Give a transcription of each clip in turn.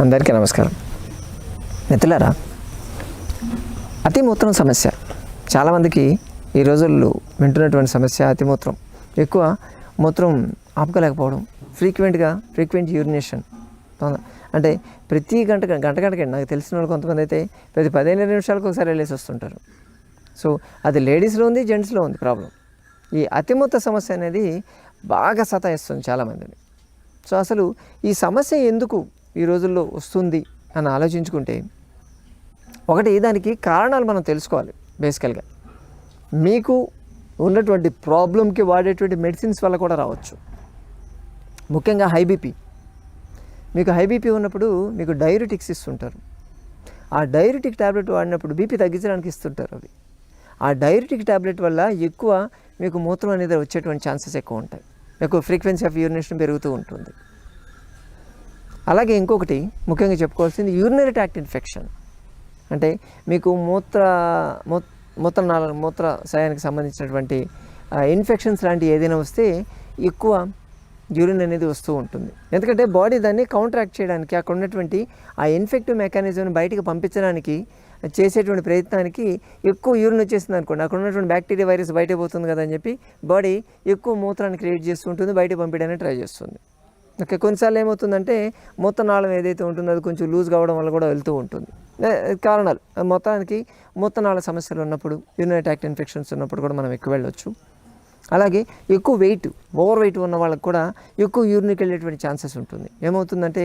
అందరికీ నమస్కారం. మిత్రులారా అతిమూత్రం సమస్య. చాలామందికి ఈ రోజుల్లో వింటున్నటువంటి సమస్య అతిమూత్రం ఎక్కువ మూత్రం ఆపుకోలేకపోవడం ఫ్రీక్వెంట్గా ఫ్రీక్వెంట్ యూరినేషన్. అంటే ప్రతి గంట గంట గంటకి నాకు తెలిసిన వాళ్ళు కొంతమంది అయితే ప్రతి పదిహేను నిమిషాలకు ఒకసారి వెళ్ళేసి వస్తుంటారు. సో అది లేడీస్లో ఉంది జెంట్స్లో ఉంది ప్రాబ్లం. ఈ అతిమూత్ర సమస్య అనేది బాగా సతాయిస్తుంది చాలామందిని. సో అసలు ఈ సమస్య ఎందుకు ఈ రోజుల్లో వస్తుంది అని ఆలోచించుకుంటే ఒకటి దానికి కారణాలు మనం తెలుసుకోవాలి బేసికల్గా. మీకు ఉన్నటువంటి ప్రాబ్లంకి వాడేటువంటి మెడిసిన్స్ వల్ల కూడా రావచ్చు. ముఖ్యంగా హైబీపీ మీకు హైబీపీ ఉన్నప్పుడు మీకు డైరెటిక్స్ ఇస్తుంటారు. ఆ డైరెటిక్ ట్యాబ్లెట్ వాడినప్పుడు బీపీ తగ్గించడానికి ఇస్తుంటారు అవి. ఆ డైరెటిక్ ట్యాబ్లెట్ వల్ల ఎక్కువ మీకు మూత్రం అనేది వచ్చేటువంటి ఛాన్సెస్ ఎక్కువ ఉంటాయి. ఎక్కువ ఫ్రీక్వెన్సీ ఆఫ్ యూరినేషన్ పెరుగుతూ ఉంటుంది. అలాగే ఇంకొకటి ముఖ్యంగా చెప్పుకోవాల్సింది యూరినరీ ట్యాక్ట్ ఇన్ఫెక్షన్ అంటే మీకు మూత్ర మూ- మూత్ర మూత్రాశయానికి సంబంధించినటువంటి ఇన్ఫెక్షన్స్ లాంటివి ఏదైనా వస్తే ఎక్కువ యూరిన్ అనేది వస్తూ ఉంటుంది. ఎందుకంటే బాడీ దాన్ని కౌంటరాక్ట్ చేయడానికి అక్కడ ఉన్నటువంటి ఆ ఇన్ఫెక్టివ్ మెకానిజంని బయటికి పంపించడానికి చేసేటువంటి ప్రయత్నానికి ఎక్కువ యూరిన్ వచ్చేసింది అనుకోండి. అక్కడ ఉన్నటువంటి బ్యాక్టీరియా వైరస్ బయట పోతుంది కదా అని చెప్పి బాడీ ఎక్కువ మూత్రాన్ని క్రియేట్ చేస్తుంటుంది బయట పంపించడానికి ట్రై చేస్తుంది. ఓకే కొన్నిసార్లు ఏమవుతుందంటే మొత్తం నాళం ఏదైతే ఉంటుందో అది కొంచెం లూజ్ కావడం వల్ల కూడా వెళ్తూ ఉంటుంది. కారణాలు. మొత్తానికి మూత్రనాళ సమస్యలు ఉన్నప్పుడు యూరినరీ ట్యాక్ట్ ఇన్ఫెక్షన్స్ ఉన్నప్పుడు కూడా మనం ఎక్కువ వెళ్ళొచ్చు. అలాగే ఎక్కువ వెయిట్ ఓవర్ వెయిట్ ఉన్న వాళ్ళకి కూడా ఎక్కువ యూరిన్కి వెళ్ళేటువంటి ఛాన్సెస్ ఉంటుంది. ఏమవుతుందంటే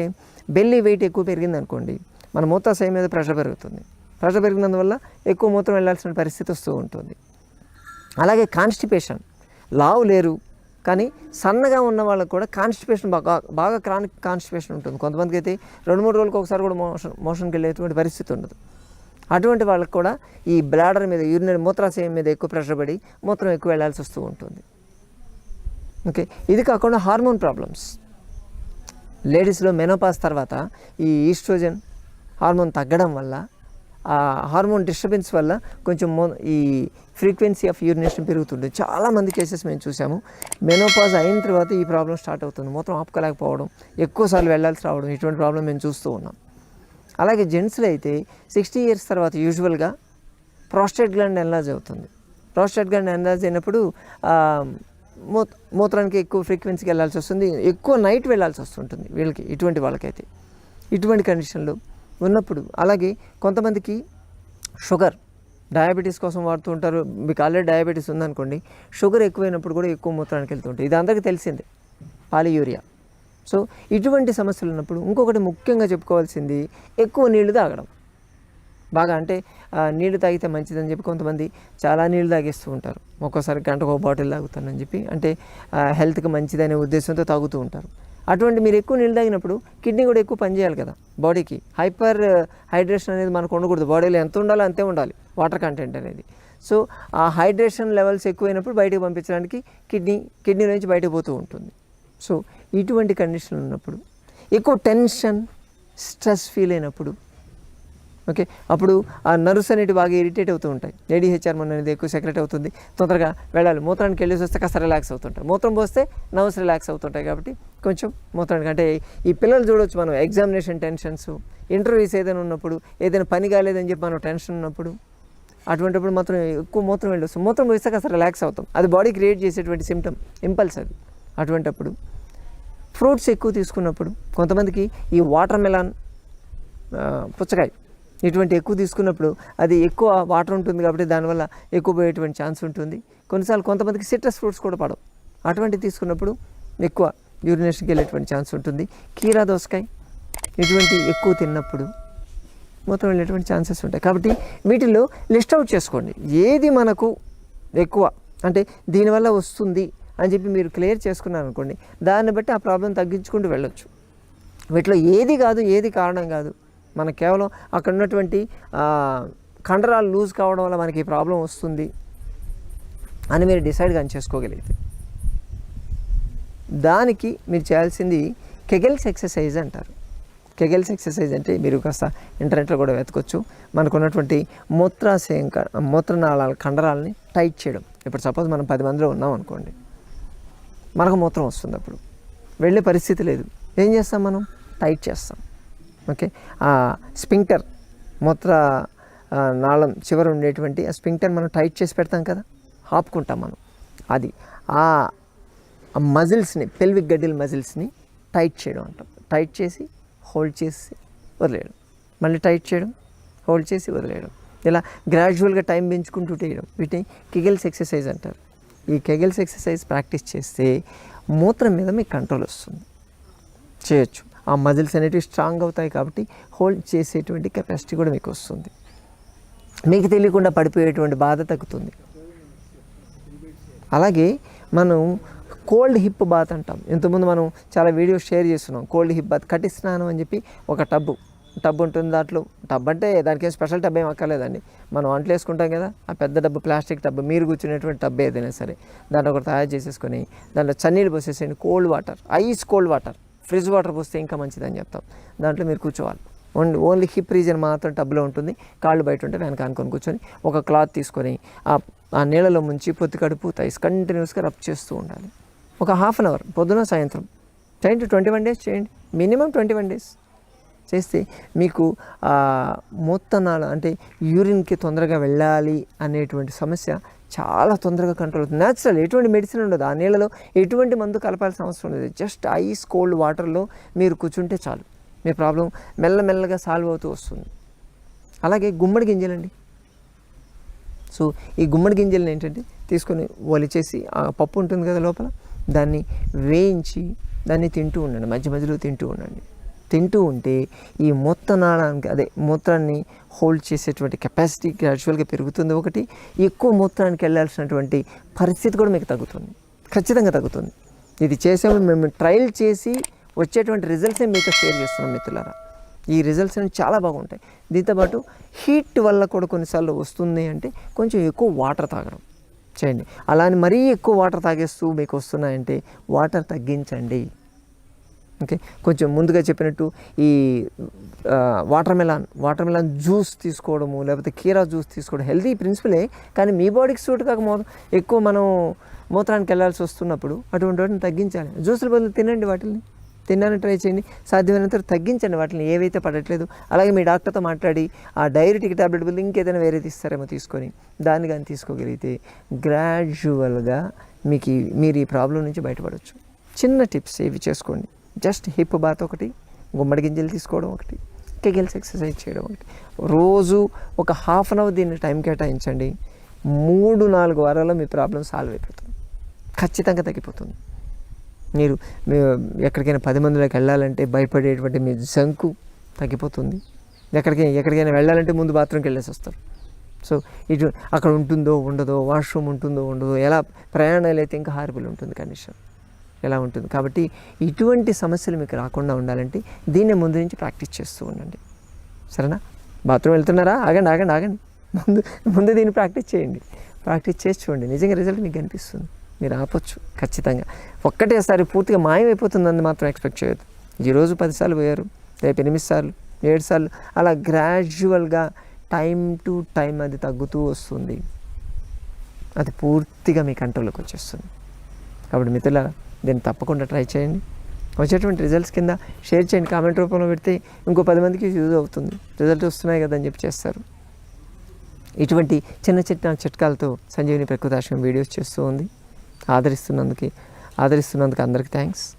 బెల్లీ వెయిట్ ఎక్కువ పెరిగింది అనుకోండి మన మూత్రాశయం మీద ప్రెషర్ పెరుగుతుంది. ప్రెషర్ పెరిగినందువల్ల ఎక్కువ మూత్రం వెళ్ళాల్సిన పరిస్థితి వస్తూ ఉంటుంది. అలాగే కాన్స్టిపేషన్ లావు లేరు కానీ సన్నగా ఉన్న వాళ్ళకి కూడా కాన్స్టిపేషన్ బాగా బాగా క్రానిక్ కాన్స్టిపేషన్ ఉంటుంది. కొంతమందికి అయితే రెండు మూడు రోజులకు ఒకసారి కూడా మోషన్ మోషన్కి వెళ్ళేటువంటి పరిస్థితి ఉండదు. అటువంటి వాళ్ళకి కూడా ఈ బ్లాడర్ మీద యూరినరీ మూత్రాశయం మీద ఎక్కువ ప్రెషర్ పడి మూత్రం ఎక్కువ వెళ్ళాల్సి వస్తూ ఉంటుంది. ఓకే? ఇది కాకుండా హార్మోన్ ప్రాబ్లమ్స్ లేడీస్లో మెనోపాస్ తర్వాత ఈ ఈస్ట్రోజన్ హార్మోన్ తగ్గడం వల్ల హార్మోన్ డిస్టర్బెన్స్ వల్ల కొంచెం మో ఈ ఫ్రీక్వెన్సీ ఆఫ్ యూరినేషన్ పెరుగుతుంది చాలామంది కేసెస్ మేము చూసాము. మెనోపాజ్ అయిన తర్వాత ఈ ప్రాబ్లం స్టార్ట్ అవుతుంది. మొత్తం ఆపుకోలేకపోవడం ఎక్కువసార్లు వెళ్ళాల్సి రావడం ఇటువంటి ప్రాబ్లం మేము చూస్తూ ఉన్నాం. అలాగే జెంట్స్లో అయితే సిక్స్టీ ఇయర్స్ తర్వాత యూజువల్గా ప్రాస్టేట్ గ్లాండ్ ఎన్లాజ్ అవుతుంది. ప్రాస్టేట్ గ్లాండ్ ఎన్లాజ్ అయినప్పుడు మూత్ మూత్రానికి ఎక్కువ ఫ్రీక్వెన్సీకి వెళ్ళాల్సి వస్తుంది. ఎక్కువ నైట్ వెళ్ళాల్సి వస్తుంటుంది వీళ్ళకి ఇటువంటి వాళ్ళకైతే. ఇటువంటి కండిషన్లు ఉన్నప్పుడు. అలాగే కొంతమందికి షుగర్ డయాబెటీస్ కోసం వాడుతూ ఉంటారు. మీకు ఆల్రెడీ డయాబెటీస్ ఉందనుకోండి షుగర్ ఎక్కువైనప్పుడు కూడా ఎక్కువ మూత్రానికి వెళ్తుంటుంది ఇది అందరికీ తెలిసిందే పాలియూరియా. సో ఇటువంటి సమస్యలు ఉన్నప్పుడు ఇంకొకటి ముఖ్యంగా చెప్పుకోవాల్సింది ఎక్కువ నీళ్ళు తాగడం. బాగా అంటే నీళ్ళు తాగితే మంచిదని చెప్పి కొంతమంది చాలా నీళ్ళు తాగేస్తూ ఉంటారు. ఒక్కోసారి గంటకు ఒక బాటిల్ తాగుతానని చెప్పి అంటే హెల్త్కి మంచిదనే ఉద్దేశంతో తాగుతూ ఉంటారు. అటువంటి మీరు ఎక్కువ నీళ్ళు తాగినప్పుడు కిడ్నీ కూడా ఎక్కువ పనిచేయాలి కదా బాడీకి. హైపర్ uh, హైడ్రేషన్ అనేది మనకు ఉండకూడదు. బాడీలో ఎంత ఉండాలో అంతే ఉండాలి వాటర్ కంటెంట్ అనేది. సో ఆ హైడ్రేషన్ లెవెల్స్ ఎక్కువైనప్పుడు బయటకు పంపించడానికి కిడ్నీ కిడ్నీ నుంచి బయటకు పోతూ ఉంటుంది. సో ఇటువంటి కండిషన్ ఉన్నప్పుడు ఎక్కువ టెన్షన్ స్ట్రెస్ ఫీల్ అయినప్పుడు ఓకే అప్పుడు ఆ నర్వ్స్ అనేవి బాగా ఇరిటేట్ అవుతూ ఉంటాయి. ఏడీహెచ్ హార్మోన్ అనేది ఎక్కువ సెక్రెట్ అవుతుంది. తొందరగా వెళ్ళాలి. మూత్రానికి వెళ్ళేసి వస్తే కాస్త రిలాక్స్ అవుతుంటాయి మూత్రం పోస్తే నర్వ్స్ రిలాక్స్ అవుతుంటాయి కాబట్టి కొంచెం మొత్తానికి అంటే ఈ పిల్లలు చూడొచ్చు మనం ఎగ్జామినేషన్ టెన్షన్స్ ఇంటర్వ్యూస్ ఏదైనా ఉన్నప్పుడు ఏదైనా పని కాలేదని చెప్పి మనం టెన్షన్ ఉన్నప్పుడు అటువంటిప్పుడు మాత్రం ఎక్కువ మూత్రం వెళ్ళొస్తాం మూత్రం వేస్తే కాస్త రిలాక్స్ అవుతాం. అది బాడీ క్రియేట్ చేసేటువంటి సిమ్టమ్ ఇంపల్స్ అది అటువంటప్పుడు ఫ్రూట్స్ ఎక్కువ తీసుకున్నప్పుడు కొంతమందికి ఈ వాటర్ మెలాన్ పుచ్చకాయ ఇటువంటి ఎక్కువ తీసుకున్నప్పుడు అది ఎక్కువ వాటర్ ఉంటుంది కాబట్టి దానివల్ల ఎక్కువ పోయేటువంటి ఛాన్స్ ఉంటుంది. కొన్నిసార్లు కొంతమందికి సిట్రస్ ఫ్రూట్స్ కూడా పడవు. అటువంటి తీసుకున్నప్పుడు ఎక్కువ యూరినేషన్కి వెళ్ళేటువంటి ఛాన్స్ ఉంటుంది. కీరా దోసకాయ ఇటువంటి ఎక్కువ తిన్నప్పుడు మూత్రం వెళ్ళేటువంటి ఛాన్సెస్ ఉంటాయి. కాబట్టి వీటిల్లో లిస్ట్ అవుట్ చేసుకోండి. ఏది మనకు ఎక్కువ అంటే దీనివల్ల వస్తుంది అని చెప్పి మీరు క్లియర్ చేసుకున్నారు అనుకోండి దాన్ని బట్టి ఆ ప్రాబ్లం తగ్గించుకుంటూ వెళ్ళొచ్చు. వీటిలో ఏది కాదు ఏది కారణం కాదు మనకు కేవలం అక్కడ ఉన్నటువంటి కండరాలు లూజ్ కావడం వల్ల మనకి ఈ ప్రాబ్లం వస్తుంది అని మీరు డిసైడ్ కానీ చేసుకోగలిగితే. దానికి మీరు చేయాల్సింది కెగెల్స్ ఎక్సర్సైజ్ అంటారు. కెగెల్స్ ఎక్సర్సైజ్ అంటే మీరు కాస్త ఇంటర్నెట్లో కూడా వెతకొచ్చు. మనకు ఉన్నటువంటి మూత్రాశయం మూత్రనాళాల కండరాలని టైట్ చేయడం. ఇప్పుడు సపోజ్ మనం పది మందిలో ఉన్నాం అనుకోండి. మనకు మూత్రం వస్తుంది అప్పుడు. వెళ్ళే పరిస్థితి లేదు. ఏం చేస్తాం మనం? టైట్ చేస్తాం. ఓకే? ఆ స్పింక్టర్ మూత్ర నాళం చివర ఉండేటువంటి ఆ స్పింక్టర్ మనం టైట్ చేసి పెడతాం కదా? ఆపుకుంటాం మనం. అది. ఆ ఆ మజిల్స్ని పెల్విక్ గడ్డిల మజిల్స్ని టైట్ చేయడం అంటాం. టైట్ చేసి హోల్డ్ చేసి వదిలేయడం. మళ్ళీ టైట్ చేయడం హోల్డ్ చేసి వదిలేయడం. ఇలా గ్రాడ్యువల్గా టైం పెంచుకుంటూ వేయడం వీటిని కెగెల్స్ ఎక్సర్సైజ్ అంటారు. ఈ కెగెల్స్ ఎక్సర్సైజ్ ప్రాక్టీస్ చేస్తే మూత్రం మీద మీకు కంట్రోల్ వస్తుంది. చేయొచ్చు. ఆ మజిల్స్ అనేటివి స్ట్రాంగ్ అవుతాయి కాబట్టి హోల్డ్ చేసేటువంటి కెపాసిటీ కూడా మీకు వస్తుంది. మీకు తెలియకుండా పడిపోయేటువంటి బాధ తగ్గుతుంది. అలాగే మనం కోల్డ్ హిప్ బాత్ అంటాం. ఇంతకుముందు మనం చాలా వీడియోస్ షేర్ చేస్తున్నాం. కోల్డ్ హిప్ బాత్ కట్టి స్నానం అని చెప్పి ఒక టబ్బు. టబ్ ఉంటుంది దాంట్లో. టబ్ అంటే దానికి స్పెషల్ టబ్ ఏం అక్కర్లేదండి. మనం వంటలు వేసుకుంటాం కదా ఆ పెద్ద డబ్బు ప్లాస్టిక్ టబ్ మీరు కూర్చునేటువంటి టబ్ ఏదైనా సరే దాంట్లో ఒకటి తయారు చేసేసుకొని దాంట్లో చన్నీళ్ళు పోసేసేయండి. Cold water ice cold water fridge water పోస్తే ఇంకా మంచిదని చెప్తాం. దాంట్లో మీరు కూర్చోవాలి. ఓన్లీ ఓన్లీ హిప్ రీజన్ మాత్రం టబ్లో ఉంటుంది. కాళ్ళు బయట ఉంటే వెనక అనుకొని కూర్చొని ఒక క్లాత్ తీసుకొని ఆ నీళ్ళలో ముంచి పొత్తి కడుపు కంటిన్యూస్గా రబ్ చేస్తూ ఉండాలి. ఒక హాఫ్ అన్ అవర్ పొద్దున సాయంత్రం. చేయండి ట్వంటీ వన్ డేస్ చేయండి. మినిమం ట్వంటీ వన్ డేస్ చేస్తే మీకు మూత్తనాలు అంటే యూరిన్కి తొందరగా వెళ్ళాలి అనేటువంటి సమస్య చాలా తొందరగా కంట్రోల్ అవుతుంది. న్యాచురల్ ఎటువంటి మెడిసిన్ ఉండదు. ఆ నీళ్ళలో ఎటువంటి మందు కలపాల్సిన అవసరం లేదు. జస్ట్ ఐస్ కోల్డ్ వాటర్లో మీరు కూర్చుంటే చాలు. మీ ప్రాబ్లం మెల్లమెల్లగా సాల్వ్ అవుతూ వస్తుంది. అలాగే గుమ్మడి గింజలండి. సో ఈ గుమ్మడి గింజలను ఏంటంటే తీసుకొని వలిచేసి ఆ పప్పు ఉంటుంది కదా లోపల దాన్ని వేయించి దాన్ని తింటూ ఉండండి మధ్య మధ్యలో తింటూ ఉండండి. తింటూ ఉంటే ఈ మూత్ర నాళానికి అదే మూత్రాన్ని హోల్డ్ చేసేటువంటి కెపాసిటీ గ్రాడ్యువల్గా పెరుగుతుంది ఒకటి ఎక్కువ మూత్రానికి వెళ్ళాల్సినటువంటి పరిస్థితి కూడా మీకు తగ్గుతుంది ఖచ్చితంగా తగ్గుతుంది. ఇది చేసేప్పుడు మేము ట్రయల్ చేసి వచ్చేటువంటి రిజల్ట్సే మీతో షేర్ చేస్తున్నాం మిత్రులారా. ఈ రిజల్ట్స్ అనేవి చాలా బాగుంటాయి. దీంతోపాటు హీట్ వల్ల కూడా కొన్నిసార్లు వస్తుంది అంటే కొంచెం ఎక్కువ వాటర్ తాగడం. చేయండి. అలా అని మరీ ఎక్కువ వాటర్ తాగేస్తూ మీకు వస్తున్నాయంటే వాటర్ తగ్గించండి. ఓకే? కొంచెం ముందుగా చెప్పినట్టు ఈ watermelon watermelon juice తీసుకోవడము లేకపోతే కీరా జ్యూస్ తీసుకోవడం హెల్తీ ప్రిన్సిపలే కానీ మీ బాడీకి సూట్ కాక మో ఎక్కువ మనం మూత్రానికి వెళ్ళాల్సి వస్తున్నప్పుడు అటువంటి వాటిని తగ్గించాలి. జ్యూసుల బదులు తినండి వాటిని తినడానికి ట్రై చేయండి. సాధ్యమైనంత తగ్గించండి వాటిని ఏవైతే పడట్లేదు. అలాగే మీ డాక్టర్తో మాట్లాడి ఆ డైరెటిక్ టాబ్లెట్ బదులు ఇంకేదైనా వేరే తీస్తారేమో తీసుకొని దాన్ని కానీ తీసుకోగలిగితే గ్రాడ్యువల్గా మీకు మీరు ఈ ప్రాబ్లం నుంచి బయటపడవచ్చు చిన్న టిప్స్ ఇవి చేసుకోండి. జస్ట్ హిప్ బాత్ ఒకటి గుమ్మడి గింజలు తీసుకోవడం ఒకటి కెగిల్స్ ఎక్సర్సైజ్ చేయడం ఒకటి. రోజు ఒక హాఫ్ అన్ అవర్ దీన్ని టైం కేటాయించండి. మూడు నాలుగు వారాల్లో మీ ప్రాబ్లం సాల్వ్ అయిపోతుంది. ఖచ్చితంగా తగ్గిపోతుంది. మీరు ఎక్కడికైనా పది మందిలోకి వెళ్ళాలంటే భయపడేటువంటి మీ జంకు తగ్గిపోతుంది. ఎక్కడికైనా ఎక్కడికైనా వెళ్ళాలంటే ముందు బాత్రూమ్కి వెళ్ళేసి వస్తారు. సో ఇటు అక్కడ ఉంటుందో ఉండదో వాష్రూమ్ ఉంటుందో ఉండదో ఎలా ప్రయాణాలు అయితే ఇంకా హారబుల్ ఉంటుంది కండిషన్. ఎలా ఉంటుంది. కాబట్టి ఇటువంటి సమస్యలు మీకు రాకుండా ఉండాలంటే దీన్ని ముందు నుంచి ప్రాక్టీస్ చేస్తూ ఉండండి. సరేనా? బాత్రూమ్ వెళ్తున్నారా? ఆగండి ఆగండి ఆగండి. ముందు ముందు దీన్ని ప్రాక్టీస్ చేయండి. ప్రాక్టీస్ చేసి చూడండి. నిజంగా రిజల్ట్ మీకు కనిపిస్తుంది. మీరు ఆపొచ్చు ఖచ్చితంగా. ఒక్కటేసారి పూర్తిగా మాయమైపోతుందని మాత్రం ఎక్స్పెక్ట్ చేయొద్దు. ఈరోజు పదిసార్లు పోయారు రేపు ఎనిమిది సార్లు ఏడు సార్లు అలా గ్రాడ్యువల్గా టైం టు టైం అది తగ్గుతూ వస్తుంది. అది పూర్తిగా మీ కంట్రోల్లోకి వచ్చేస్తుంది. కాబట్టి మిత్రుల దీన్ని తప్పకుండా ట్రై చేయండి. వచ్చేటువంటి రిజల్ట్స్ కింద షేర్ చేయండి. కామెంట్ రూపంలో పెడితే ఇంకో పది మందికి యూజ్ అవుతుంది. రిజల్ట్ వస్తున్నాయి కదా అని చెప్పి చేస్తారు. ఇటువంటి చిన్న చిన్న చిట్కాలతో సంజీవిని ప్రకృతాశ్రమం వీడియోస్ చేస్తూ ఉంది. ఆదరిస్తున్నందుకు ఆదరిస్తున్నందుకు అందరికీ థ్యాంక్స్